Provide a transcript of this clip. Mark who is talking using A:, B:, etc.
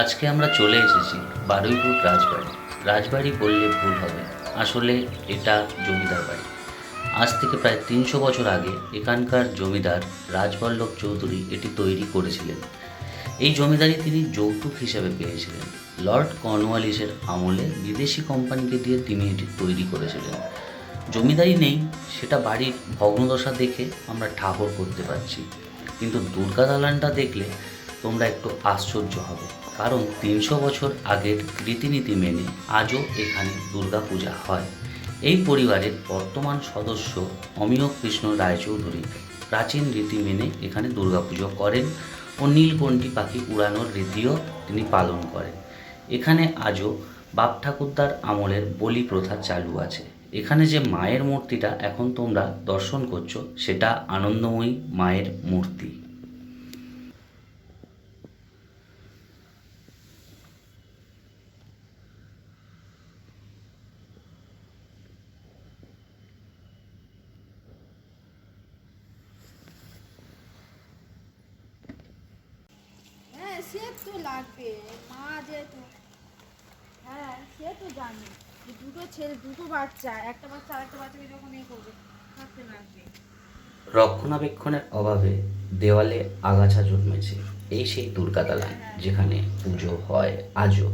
A: আজকে আমরা চলে এসেছি বারুইপুর রাজবাড়ি। রাজবাড়ি বললে ভুল হবে। আসলে এটা জমিদার বাড়ি। আজ থেকে প্রায় তিনশো বছর আগে এখানকার জমিদার রাজবল্লভ চৌধুরী এটি তৈরি করেছিলেন। এই জমিদারি তিনি যৌতুক হিসেবে পেয়েছিলেন। লর্ড কর্নওয়ালিসের আমলে বিদেশি কোম্পানিকে দিয়ে তিনি এটি তৈরি করেছিলেন। জমিদারি নেই, সেটা বাড়ির ভগ্নদশা দেখে আমরা ঠাহর করতে পারছি। কিন্তু দুর্গা দালানটা দেখলে তোমরা একটু আশ্চর্য হবে। কারণ তিনশো বছর আগের রীতিনীতি মেনে আজও এখানে দুর্গা পূজা হয়। এই পরিবারের বর্তমান সদস্য অমিয় কৃষ্ণ রায়চৌধুরী প্রাচীন রীতি মেনে এখানে দুর্গাপুজো করেন ও নীলকণ্ঠী পাখি উড়ানোর রীতিও তিনি পালন করেন। এখানে আজও বাপ ঠাকুরদার আমলের বলি প্রথা চালু আছে। এখানে যে মায়ের মূর্তিটা এখন তোমরা দর্শন করছ, সেটা আনন্দময়ী মায়ের মূর্তি
B: হ্যাঁ সে তো লাগবে মা যেহেতু। হ্যাঁ সে তো জানি যে দুটো ছেলে দুটো বাচ্চা একটা বাচ্চা আরেকটা বাচ্চাকে যখন এ করবে থাকতে লাগবে।
A: রক্ষণাবেক্ষণের অভাবে দেওয়ালে আগাছা জন্মেছে এই সেই দুর্গা দালান যেখানে পুজো হয় আজও।